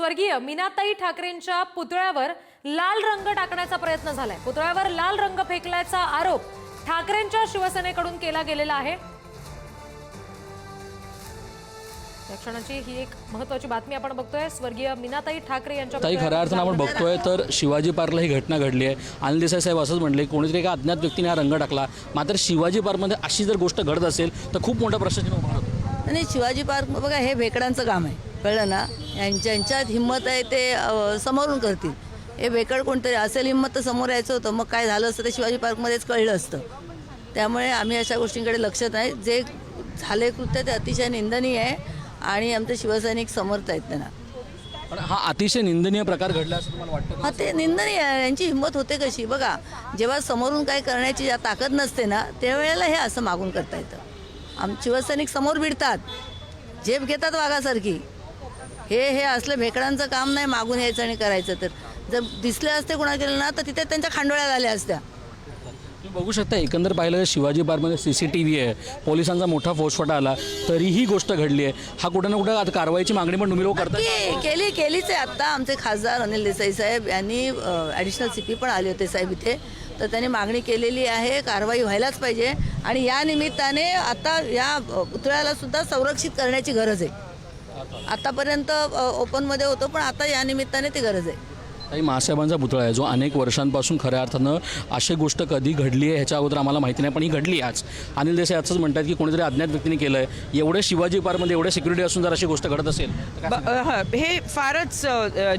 स्वर्गीय मीनाताई ठाकरेंच्या पुतळ्यावर लाल रंग टाकण्याचा प्रयत्न झालाय. पुतळ्यावर लाल रंग फेकल्याचा आरोप ठाकरेंच्या शिवसेनेकडून केला गेलेला आहे. या क्षणाची ही एक महत्वाची बातमी आपण बघतोय. स्वर्गीय मीनाताई ठाकरे यांच्या ताई खऱ्या अर्थानं आपण बघतोय तर शिवाजी पार्कला ही घटना घडली आहे. अनिल देसाई साहेब असंच म्हणले कोणीतरी एका अज्ञात व्यक्तीने हा रंग टाकला. मात्र शिवाजी पार्कमध्ये अशी जर गोष्ट घडत असेल तर खूप मोठा प्रश्न निर्माण होतो आणि शिवाजी पार्क बघा हे भेकडांचं काम आहे. कळलं ना ज्यांच्यात हिंमत आहे ते समोरून करतील. हे भेकड कोणतरी असेल हिंमत तर समोर यायचं होतं. मग काय झालं असतं ते शिवाजी पार्कमध्येच कळलं असतं. त्यामुळे आम्ही अशा गोष्टींकडे लक्ष नाही. जे झाले कृत्य ते अतिशय निंदनीय आहे आणि आमचे शिवसैनिक समर्थ आहेत त्यांना. पण हा अतिशय निंदनीय प्रकार घडला असं तुम्हाला वाटतं हा ते निंदनीय आहे. यांची हिंमत होते कशी? बघा जेव्हा समोरून काही करण्याची ताकद नसते ना त्यावेळेला हे असं मागून करता येतं. आम शिवसैनिक समोर भिडतात. झेप घेतात वाघासारखी. हे हे असलं भेकडांचं काम नाही मागून यायचं आणि करायचं तर. जर दिसले असते कोणा केलं ना तर तिथे त्यांच्या खांडोळ्या झाल्या असत्या. तुम्ही बघू शकता एकंदर पाहिलं तर शिवाजी पार्कमध्ये सी सी टी व्ही आहे. पोलिसांचा मोठा फौजफाटा आला. तरीही गोष्ट घडली आहे. हा कुठं ना कुठं आता कारवाईची मागणी पण तुम्ही लोक करताय की केली केलीच आहे. आत्ता आमचे खासदार अनिल देसाई साहेब यांनी ॲडिशनल सी पी पण आले होते साहेब इथे. तर त्यांनी मागणी केलेली आहे कारवाई व्हायलाच पाहिजे. आणि या निमित्ताने आता या अ, पुतळ्याला सुद्धा संरक्षित करण्याची गरज आहे. आतापर्यंत ओपनमध्ये होतो पण आता या निमित्ताने ती गरज आहे. ताई महासाहेबांचा पुतळा आहे. जो अनेक वर्षांपासून खऱ्या अर्थानं अशी गोष्ट कधी घडली आहे ह्याच्या अगोदर आम्हाला माहिती नाही पण ही घडली आज. अनिल देसाई असंच म्हणतात की कोणीतरी अज्ञात व्यक्तीने केलं आहे एवढे शिवाजी पार्कमध्ये एवढे सिक्युरिटी असून जर अशी गोष्ट घडत असेल ह, फारच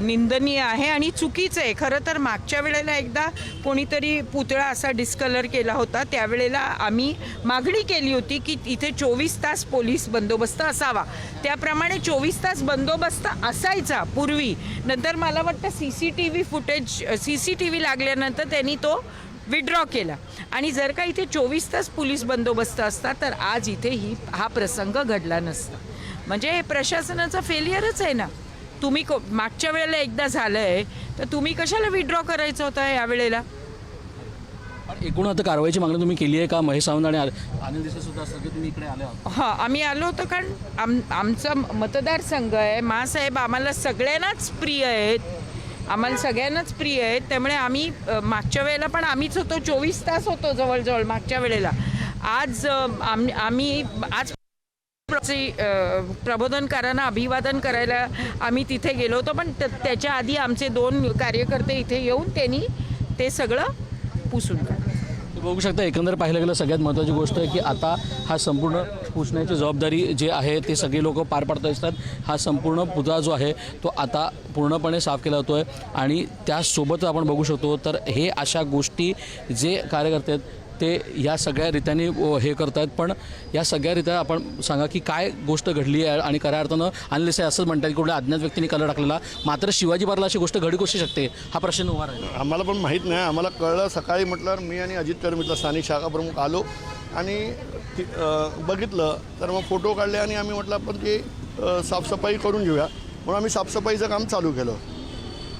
निंदनीय आहे आणि चुकीचं आहे. खरं तर मागच्या वेळेला एकदा कोणीतरी पुतळा असा डिस्कलर केला होता. त्यावेळेला आम्ही मागणी केली होती की इथे चोवीस तास पोलीस बंदोबस्त असावा. त्याप्रमाणे चोवीस तास बंदोबस्त असायचा पूर्वी. नंतर मला वाटतं C C T V footage C C T V लागल्यानंतर त्यांनी तो विड्रॉ केला. आणि जर का इथे चोवीस तास पोलीस बंदोबस्त असता तर आज इथे ही हा प्रसंग घडला नसता. म्हणजे हे प्रशासनाचं फेलियरच आहे ना. तुम्ही को मागच्या वेळेला एकदा झालं आहे तर तुम्ही कशाला विड्रॉ करायचं होतं या वेळेला? पण एकूण आता कारवाईची मागणी तुम्ही केली आहे का? महेश सावंत आणि अनिल सुद्धा तुम्ही इकडे आले हां आम्ही आलो होतो कारण आम आमचा मतदारसंघ आहे. मासाहेब आम्हाला सगळ्यांनाच प्रिय आहेत. आम्हाला सगळ्यांनाच प्रिय आहेत. त्यामुळे आम्ही मागच्या वेळेला पण आम्हीच होतो. चोवीस तास होतो जवळजवळ मागच्या वेळेला. आज आम आम्ही आज प्रबोधनकारांना अभिवादन करायला आम्ही तिथे गेलो होतो. पण त- त्याच्या आधी आमचे दोन कार्यकर्ते इथे येऊन त्यांनी ते सगळं पुसून बघू शकता एकंदर पाहिलं गेलं सगळ्यात महत्त्वाची गोष्ट आहे की आता हा संपूर्ण पुसण्याची जबाबदारी जे आहे ते सगळे लोक पार पाडत असतात. हा संपूर्ण पुतळा जो आहे तो आता पूर्णपणे साफ केला जातो आहे आणि त्यासोबत आपण बघू शकतो तर हे अशा गोष्टी जे कार्यकर्ते आहेत ते या सगळ्या रीत्याने अ, हे करतात पण या सगळ्या रीत्या आपण सांगा की काय गोष्ट घडली आहे आणि खऱ्या अर्थानं आणलेस असंच म्हणतात की कुठल्या अज्ञात व्यक्तीने कलर टाकलेला. मात्र शिवाजी बारला अशी गोष्ट घडी कशी शकते? हा प्रश्न उभा राहील. आम्हाला पण माहीत नाही. आम्हाला कळलं सकाळी म्हटल्यावर मी आणि अजित कर्मितला स्थानिक शाखा प्रमुख आलो आणि बघितलं. तर मग फोटो काढले आणि आम्ही म्हटलं आपण की साफसफाई करून घेऊया. म्हणून आम्ही साफसफाईचं काम चालू केलं.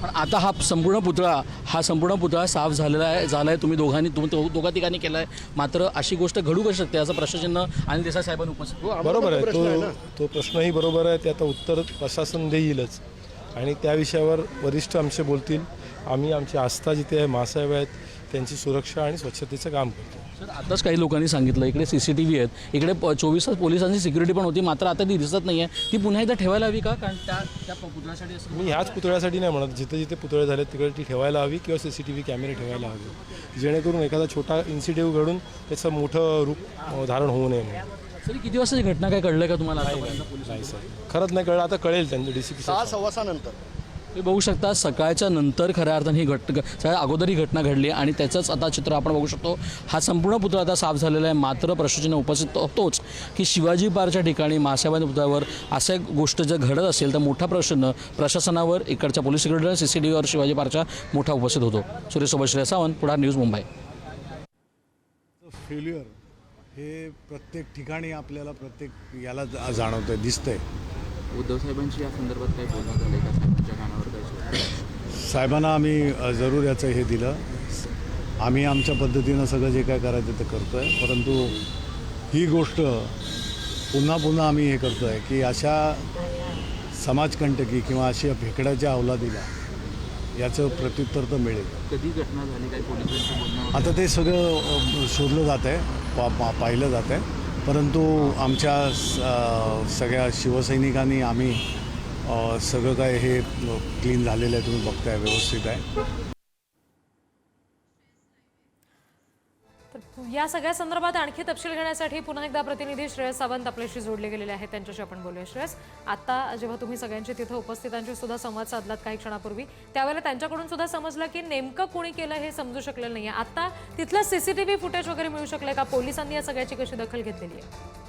पण आता हा संपूर्ण पुतळा हा संपूर्ण पुतळा साफ झालेला आहे झाला आहे तुम्ही दोघांनी तुम दो- दोघा तिघांनी केला आहे मात्र अशी गोष्ट घडू कशी शकते असं प्रश्नचिन्ह अनिल देसाई साहेबांनी उपस्थित हो, बरोबर तो आहे. तो ना. तो प्रश्नही बरोबर आहे. ते आता उत्तर प्रशासन देईलच. आणि त्या विषयावर वरिष्ठ आमचे बोलतील. आम्ही आमची आस्था जिथे आहे मासाहेब आहेत त्यांची सुरक्षा आणि स्वच्छतेचं काम करतो. सर आताच काही लोकांनी सांगितलं इकडे सी सी टी व्ही आहेत इकडे प- चोवीस तास पोलिसांची सिक्युरिटी पण होती मात्र आता ती दिसत नाही आहे ती पुन्हा एकदा ठेवायला हवी का? कारण त्या त्या पुतळ्यासाठी असं मी ह्याच पुतळ्यासाठी नाही म्हणत. जिथे जिथे पुतळे झाले तिकडे ती ठेवायला हवी किंवा सी सी टी व्ही कॅमेरे ठेवायला हवे. जेणेकरून एखादा छोटा इन्सिडेंट घडून त्याचं मोठं रूप धारण होऊ नये म्हणून. सर किती वाजता ही घटना काय कळलं का तुम्हाला आतापर्यंत नाही सर. खरंच नाही कळलं. आता कळेल त्यांचं डी सी पी सहा सव्वासानंतर तुम्ही बघू शकता सकाळच्या नंतर खऱ्या अर्थाने ही घट सगळ्या अगोदर ही घटना घडली आणि त्याचंच आता चित्र आपण बघू शकतो. हा संपूर्ण पुतळा आता साफ झालेला आहे. मात्र प्रश्नचिन्ह उपस्थित होतोच की शिवाजी पार्कच्या ठिकाणी मासाहेबांच्या पुतळ्यावर असं एक गोष्ट जर घडत असेल तर मोठा प्रश्न प्रशासनावर इकडच्या police security C C T व्हीवर शिवाजी पार्कच्या मोठा उपस्थित होतो. सुरेशसोबत श्रेय सावंत पुढार न्यूज मुंबई. फेल्युअर हे प्रत्येक ठिकाणी आपल्याला प्रत्येक याला जा- जाणवतंय दिसतंय. उद्धव साहेबांशी या संदर्भात काही बोलणं झालंय का? साहेबांच्या कानावर? साहेबांना आम्ही जरूर याचं हे दिलं. आम्ही आमच्या पद्धतीनं सगळं जे काय करायचं ते करतो आहे परंतु ही गोष्ट पुन्हा पुन्हा आम्ही हे करतो आहे की अशा समाजकंटकी किंवा अशी भेकडाच्या अवलादीला याचं प्रत्युत्तर तर मिळेल. कधी घटना झाली? काही पोलिसांचं? आता ते सगळं शोधलं जात आहे. पा पा पाहिलं जात आहे. परंतु आमच्या सगळ्या शिवसैनिकांनी आम्ही सगळं काय हे क्लीन झालेलं आहे तुम्ही बघताय व्यवस्थित आहे. या सगळ्या संदर्भात आणखी तपशील घेण्यासाठी पुन्हा एकदा प्रतिनिधी श्रेयस सावंत आपल्याशी जोडले गेलेले आहेत. त्यांच्याशी आपण बोलूया. श्रेयस आता जेव्हा तुम्ही सगळ्यांची तिथं उपस्थितांशी सुद्धा संवाद साधलात काही क्षणापूर्वी त्यावेळेला त्यांच्याकडून सुद्धा समजलं की नेमकं कोणी केलं हे समजू शकलेलं नाहीये. आता तिथलं सीसीटीव्ही फुटेज वगैरे मिळू शकलंय का? पोलिसांनी या सगळ्याची कशी दखल घेतलेली आहे?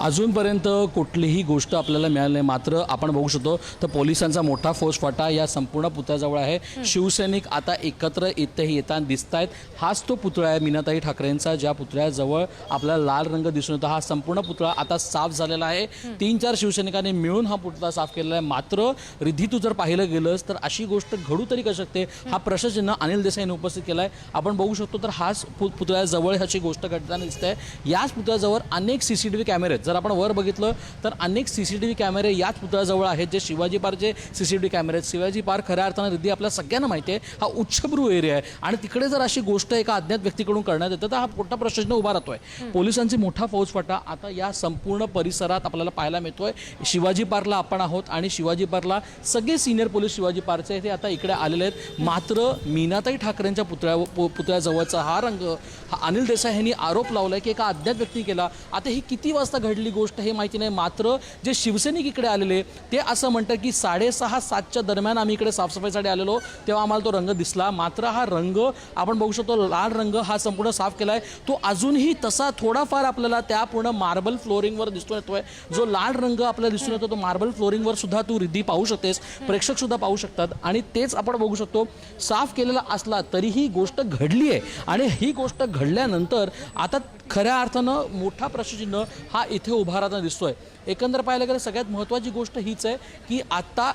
अजूनपर्यंत कुठलीही गोष्ट आपल्याला मिळाली नाही. मात्र आपण बघू शकतो तर पोलिसांचा मोठा फौजफाटा या संपूर्ण पुतळ्याजवळ आहे. शिवसैनिक आता एकत्र इथेही येताना दिसत आहेत हाच तो पुतळा आहे मीनाताई ठाकरेंचा ज्या पुतळ्याजवळ आपल्याला लाल रंग दिसून येतो. हा संपूर्ण पुतळा आता साफ झालेला आहे. तीन चार शिवसैनिकांनी मिळून हा पुतळा साफ केलेला आहे. मात्र रिधी तू जर पाहिलं गेलंस तर अशी गोष्ट घडू तरी कशी शकते. हा प्रश्नचिन्ह अनिल देसाईंनी उपस्थित केला आहे आपण बघू शकतो तर हाच पुतळ्याजवळ ह्याची गोष्ट घडताना दिसते आहे याच पुतळ्याजवळ अनेक सी सी टी व्ही कॅमेरे आहेत. जर आपण वर बघितलं तर अनेक सी सी टी व्ही कॅमेरे याच पुतळ्याजवळ आहेत जे शिवाजी पार्कचे सी सी टी व्ही कॅमेरे आहेत. शिवाजी पार्क खऱ्या अर्थानं रिद्धी आपल्या सगळ्यांना माहिती आहे. हा उच्चभ्रू एरिया आहे. आणि तिकडे जर अशी गोष्ट एका अज्ञात व्यक्तीकडून करण्यात येतं तर हा मोठा प्रश्न उभा राहतोय. पोलिसांची मोठा फौजफाटा आता या संपूर्ण परिसरात आपल्याला पाहायला मिळतोय. शिवाजी पार्कला आपण आहोत आणि शिवाजी पार्कला सगळे सिनियर पोलीस शिवाजी पार्कचे ते आता इकडे आलेले आहेत. मात्र मीनाताई ठाकरेंच्या पुतळ्या पुतळ्याजवळचा हा रंग हा अनिल देसाई यांनी आरोप लावलाय की एका अज्ञात व्यक्ती केला. आता ही किती वाजता घडली? गोष्ट हे माहिती नाही. मात्र जे शिवसैनिक इकडे आलेले ते असं म्हणतात की साडेसहा सातच्या दरम्यान आम्ही इकडे साफसफाईसाठी आलेलो. तेव्हा आम्हाला तो रंग दिसला. मात्र हा रंग आपण बघू शकतो लाल रंग हा संपूर्ण साफ केला आहे तो अजूनही तसा थोडाफार आपल्याला त्या पूर्ण मार्बल फ्लोरिंगवर दिसून येतोय. जो लाल रंग आपल्याला दिसून येतो तो मार्बल फ्लोरिंगवर सुद्धा तू रिद्धी पाहू शकतेस. प्रेक्षक सुद्धा पाहू शकतात. आणि तेच आपण बघू शकतो. साफ केलेला असला तरी ही गोष्ट घडली आहे. आणि ही गोष्ट घडल्यानंतर आता खऱ्या अर्थानं मोठा प्रश्नचिन्ह हा इथे उभा राहताना दिसतोय. एकंदर पाहायला गेलं सगळ्यात महत्त्वाची गोष्ट हीच आहे की आता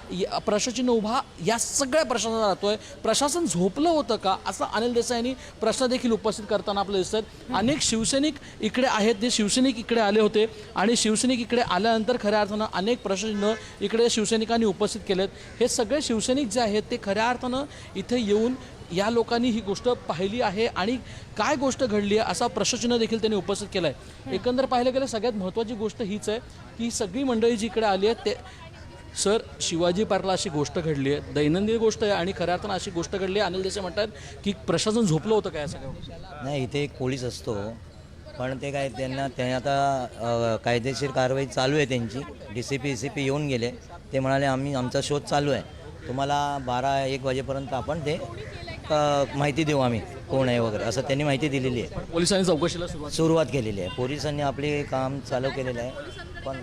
प्रशासन उभा या सगळ्या प्रश्नाचा राहतोय. प्रशासन झोपलं होतं का? असं अनिल देसाई यांनी प्रश्न देखील उपस्थित करताना आपलं दिसत आहेत अनेक शिवसैनिक इकडे आहेत ते शिवसैनिक इकडे आले होते आणि शिवसैनिक इकडे आल्यानंतर खऱ्या अर्थानं अनेक प्रश्न इकडे शिवसैनिकांनी उपस्थित केलेत. हे सगळे शिवसैनिक जे आहेत ते खऱ्या अर्थानं इथे येऊन या लोकांनी ही गोष्ट पाहिली आहे आणि काय गोष्ट घडली आहे असा प्रश्नचिन्ह देखील त्यांनी उपस्थित केला आहे एकंदर पाहिलं गेलं सगळ्यात महत्त्वाची गोष्ट हीच आहे की सगळी मंडळी जी इकडे आली आहेत ते सर शिवाजी पार्कला अशी गोष्ट घडली आहे दैनंदिन गोष्ट आहे आणि खऱ्या अर्थानं अशी गोष्ट घडली आहे. अनिल देसाई म्हणतात की प्रशासन झोपलं होतं काय सगळं नाही इथे एक पोलीस असतो पण ते काय त्यांना ते आता कायदेशीर कारवाई चालू आहे त्यांची. D C P C P येऊन गेले. ते म्हणाले आम्ही आमचा शोध चालू आहे. तुम्हाला बारा एक वाजेपर्यंत आपण ते माहिती देऊ आम्ही कोण आहे वगैरे असं त्यांनी माहिती दिलेली आहे. पोलिसांनी चौकशीला सुरुवात सुरुवात केलेली आहे. पोलिसांनी आपले काम चालू केलेलं आहे. पण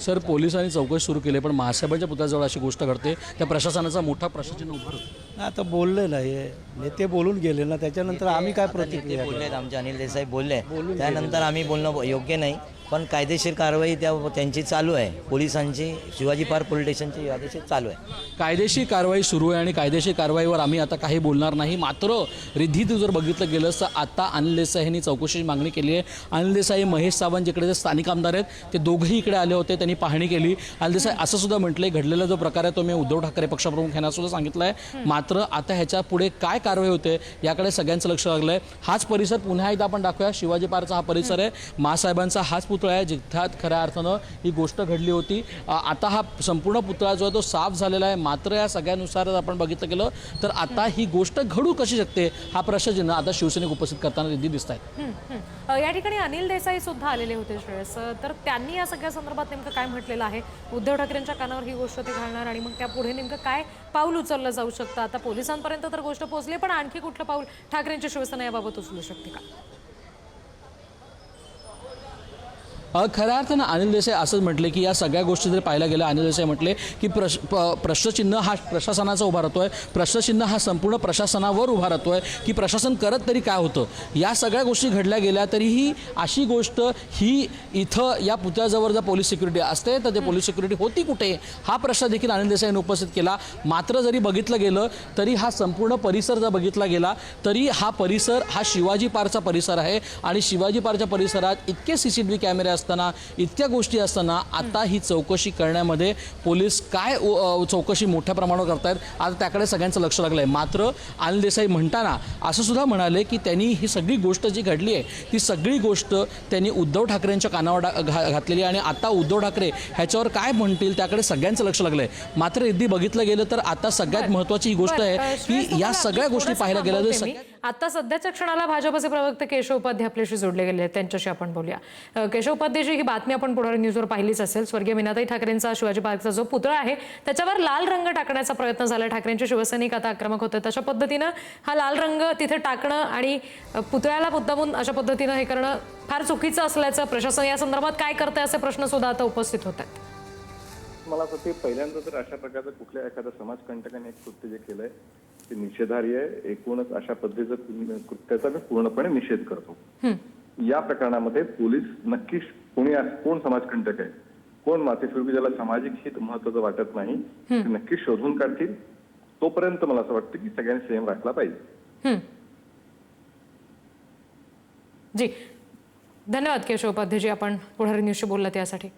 सर पोलिसांनी चौकशी सुरू केली आहे, पण महासाहेबांच्या पुतळ्याजवळ अशी गोष्ट घडते. त्या प्रशासनाचा मोठा प्रश्नचिन्ह उभा राहतो. आता बोललेलं आहे. नेते बोलून गेले ना त्याच्यानंतर आम्ही काय प्रतिक्रिया ते बोलले आमचे अनिल देसाई बोलले. त्यानंतर आम्ही बोलणं योग्य नाही. पण कायदेशीर कारवाई त्या त्यांची चालू आहे. पोलिसांची शिवाजी पार्क पोलीस स्टेशनची यादेशीर चालू आहे. कायदेशीर कारवाई सुरू आहे आणि कायदेशीर कारवाईवर आम्ही आता काही बोलणार नाही. मात्र रिद्धीत जर बघितलं गेलं तर आता अनिल देसाई यांनी चौकशीची मागणी केली आहे. अनिल देसाई महेश सावंत जिकडे जे स्थानिक आमदार आहेत ते दोघंही इकडे आले होते त्यांनी पाहणी केली. अनिल देसाई असं सुद्धा म्हटलंय घडलेला जो प्रकार आहे तो मी उद्धव ठाकरे पक्षप्रमुख यांना सुद्धा सांगितलं आहे मात्र आता ह्याच्या पुढे काय कारवाई होते याकडे सगळ्यांचं लक्ष लागलं आहे हाच परिसर पुन्हा एकदा आपण दाखवूया. शिवाजी पार्कचा हा परिसर आहे. मासाहेबांचा हाच पुत्र आहे जिथ्यात खऱ्या अर्थानं ही गोष्ट घडली होती. आता हा संपूर्ण पुतळा जो आहे तो साफ झालेला आहे. मात्र या सगळ्यानुसार आपण बघितलं गेलं तर आता ही गोष्ट घडू कशी शकते हा प्रश्न आता शिवसैनिक उपस्थित करताना रिद्धी दिसत आहेत या ठिकाणी अनिल देसाई सुद्धा आलेले होते श्रेयस तर त्यांनी या सगळ्या संदर्भात नेमकं काय म्हटलेलं आहे? उद्धव ठाकरेंच्या कानावर ही गोष्ट ते घालणार आणि मग त्या पुढे नेमकं काय पाऊल उचललं जाऊ शकतं? आता पोलिसांपर्यंत तर गोष्ट पोहोचली पण आणखी कुठलं पाऊल ठाकरेंची शिवसेना याबाबत उचलू शकते का अ, खऱ्या अर्थानं अनिल देसाई असंच म्हटले की या सगळ्या गोष्टी जर पाहायला गेल्या अनिल देसाई म्हटले की प्रश प्रश्नचिन्ह हा प्रशासनाचा उभा राहतोय. प्रश्नचिन्ह हा संपूर्ण प्रशासनावर उभा राहतोय की प्रशासन करत तरी काय होतं? या सगळ्या गोष्टी घडल्या गेल्या तरीही अशी गोष्ट ही इथं या पुतळ्याजवळ जर पोलीस सिक्युरिटी असते तर ते पोलीस सिक्युरिटी होती कुठे? हा प्रश्न देखील अनिल देसाईंनी उपस्थित केला. मात्र जरी बघितलं गेलं तरी हा संपूर्ण परिसर जर बघितला गेला तरी हा परिसर हा शिवाजी पार्कचा परिसर आहे. आणि शिवाजी पार्कच्या परिसरात इतके सी सी टी व्ही कॅमेरे असतात असताना इतक्या गोष्टी असताना आता ही चौकशी करण्यामध्ये पोलीस काय चौकशी मोठ्या प्रमाणावर करतायत आता त्याकडे सगळ्यांचं लक्ष लागलं आहे मात्र अनिल देसाई म्हणताना असं सुद्धा म्हणाले की त्यांनी ही सगळी गोष्ट जी घडली आहे ती सगळी गोष्ट त्यांनी उद्धव ठाकरेंच्या कानावर घा घातलेली आणि आता उद्धव ठाकरे ह्याच्यावर काय म्हणतील त्याकडे सगळ्यांचं लक्ष लागलं आहे मात्र यदि बघितलं गेलं तर आता सगळ्यात महत्त्वाची ही गोष्ट आहे की या सगळ्या गोष्टी पाहायला गेल्या तर आता सध्याच्या क्षणाला भाजपचे प्रवक्ते केशव उपाध्ये आपल्याशी जोडले गेले आहेत. त्यांच्याशी आपण बोलूया. केशव उपाध्येची ही बातमी आपण पुढारी न्यूजवर पाहिलीच असेल स्वर्गीय मीनाताई ठाकरेंचा शिवाजी पार्कचा जो पुतळा आहे त्याच्यावर लाल रंग टाकण्याचा प्रयत्न झाला. ठाकरेंचे शिवसैनिक आता आक्रमक होते. तशा पद्धतीनं हा लाल रंग तिथे टाकणं आणि पुतळ्याला मुद्दामून अशा पद्धतीनं हे करणं फार चुकीचं असल्याचं प्रशासन या संदर्भात काय करते असे प्रश्न सुद्धा आता उपस्थित होत आहेत. मला असं वाटते पहिल्यांदा तर अशा प्रकारचं कुठल्या एखाद्या समाजकंटकाने एक कृत्य जे केलंय ते निषेधार्ह आहे. एकूणच अशा पद्धतीचं कृत्याचा मी पूर्णपणे निषेध करतो. या प्रकरणामध्ये पोलीस नक्कीच कोणी कोण समाजकंटक आहे? कोण माथेफिरकी ज्याला सामाजिक हित महत्वाचं वाटत नाही ते नक्कीच शोधून काढतील. तोपर्यंत मला असं वाटतं की सगळ्यांनी संयम राखला पाहिजे. जी. धन्यवाद केशव उपाध्येजी आपण पुढारी न्यूजशी बोललात यासाठी.